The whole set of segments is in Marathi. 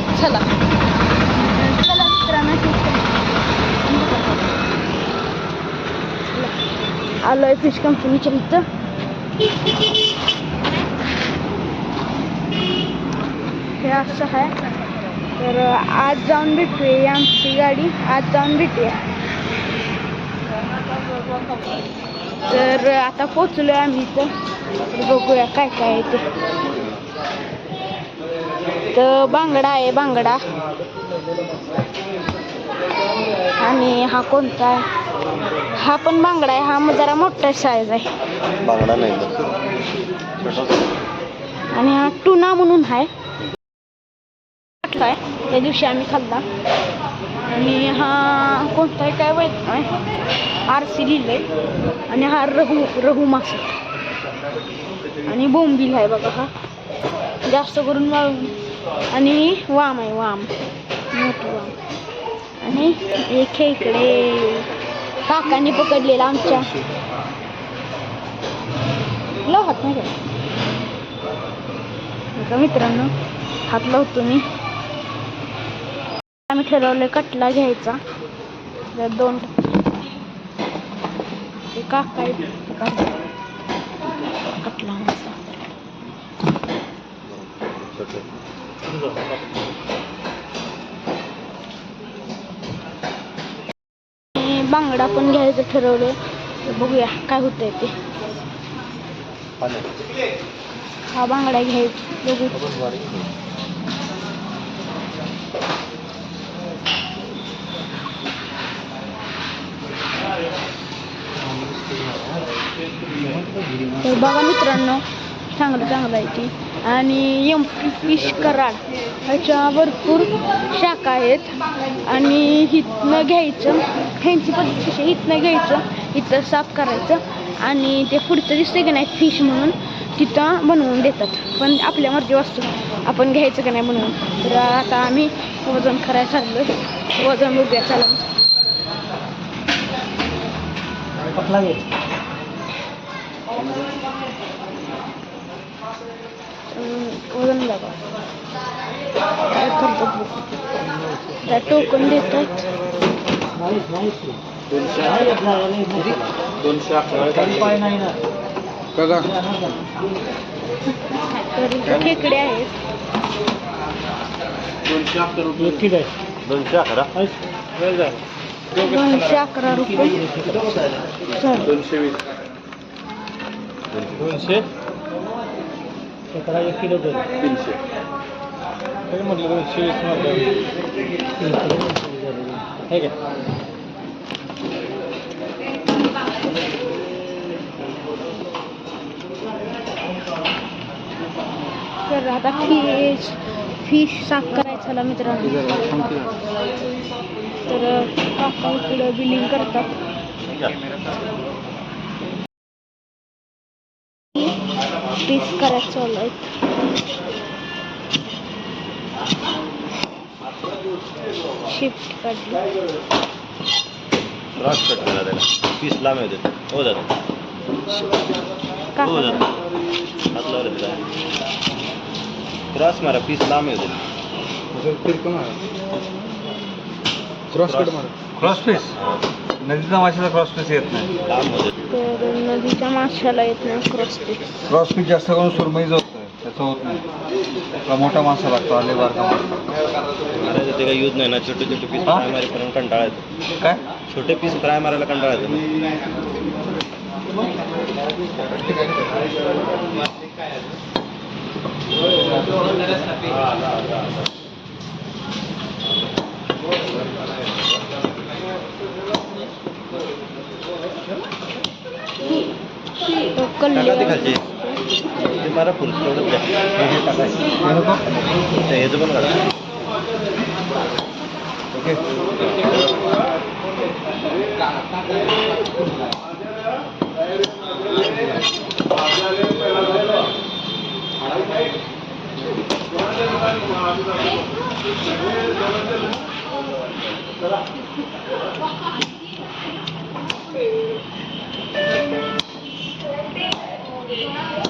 तर चला. चला मित्रांनो आलो आहे. फिश कंपनीच्या इथं. हे असं आहे. तर आज जाऊन भेटूया आमची गाडी. आज जाऊन भेटूया. तर आता पोचलो आहे आम्ही इथं. बघूया काय काय ते. तर बांगडा आहे बांगडा. आणि हा कोणता आहे? हा पण बांगडा आहे हा मग जरा मोठा साईज आहे. बांगडा नाही आणि हा टुना म्हणून आहे. आहे. त्या दिवशी आम्ही खाल्ला. आणि हा कोणता आहे काय माहीत नाही. आर सी लिहिलंय. आणि हा रहू रहू मासा आणि बोंबील आहे बघा हा. जास्त करून आणि वाम आहे वाम. मोठं वाम. आणि एक खेकडे इकडे. काकांनी पकडलेला आमच्या. लावत हात नाही का मित्रांनो हात लावतो मी. आम्ही ठरवलं कटला घ्यायचा. दोन. काका आहेत, कटला बांगडा पण घ्यायचं ठरवलं. तर बघूया काय होतंय ते. हा बांगडा घ्यायचा. बघू. तर बघा मित्रांनो चांगलं चांगलं आहे ती. आणि यम पी फिश कराड ह्याच्या भरपूर शाखा आहेत. आणि इथनं घ्यायचं ह्यांची पद्धत कशी इथनं घ्यायचं इथं साफ करायचं आणि ते पुढचं दिसतं की नाही फिश म्हणून तिथं बनवून देतात. पण आपल्या मर्जी वस्तू आपण घ्यायचं का नाही म्हणून. तर आता आम्ही वजन करायला चाललो वजन बघूया चला. वजन बघा काय करतात बघू त्या टोकन देतात दोनशे अकरा इथं खेकडे आहेत दोनशे अकरा रुपये दोनशे अकरा दोनशे अकरा रुपये. दोनशे वीस दोनशे तीनशे. म्हटलं दोनशे वीस हे काय तर आता फिश फिश साफ करायचं झाला मित्रांनो. तर काका इकडं बिलिंग करतात. पीस करायचं चालू आहेत शिफ्ट काढली. क्रॉस कट करा त्याला. पीस लांब होते हो दादा हो काका दादा हात लावलं त्याला. क्रॉस मारा. पीस लांब होते क्रॉस कट मार. क्रॉस पीस नदीचा माशाचा क्रॉस पीस येत नाही. तर नदीच्या माशाला येत नाही क्रॉस पीस क्रॉस पीस जास्त करून सुरमईच होतं त्याचं होत नाही. त्याला मोठा मासा लागतो आले बारका मासा. मारायचं ते काही यूज नाही ना छोटे छोटे पीस हा? फ्राय मारेपर्यंत कंटाळा येतो. काय? छोटे पीस फ्राय मारायला कंटाळा येतो ना तो टाका ते कल्ले खालचे ते मारा फुल तेवढंच द्या हे टाकायचं हे नको ते ह्याचं पण काढा ओके आली आहेस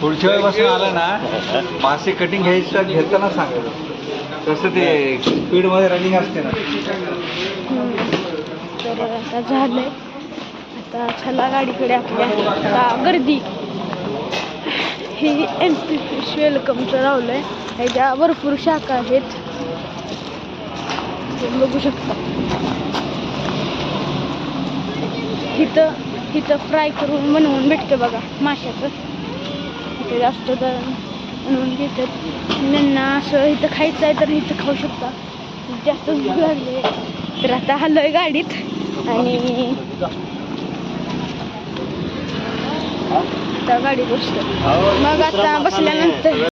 पुढच्या वेळेपासून आलं ना मासे कटिंग घ्यायचं घेताना सांगायचं तसं ते स्पीडमध्ये रनिंग असते ना. तर आता झालंय. आता चला गाडीकडे आपल्या आता गर्दी. ही एम पी फिश वेलकमचं लावलंय. ह्याच्या भरपूर शाखा आहेत. बघू शकता. इथं इथं फ्राय करून बनवून भेटतं बघा माशाचं. इथे जास्त तर म्हणून घेतात. त्यांना असं इथं खायचं आहे तर इथं खाऊ शकता. जास्त भूक लागली तर आता आलोय गाडीत आणि आता गाडी बसतो मग आता बसल्यानंतर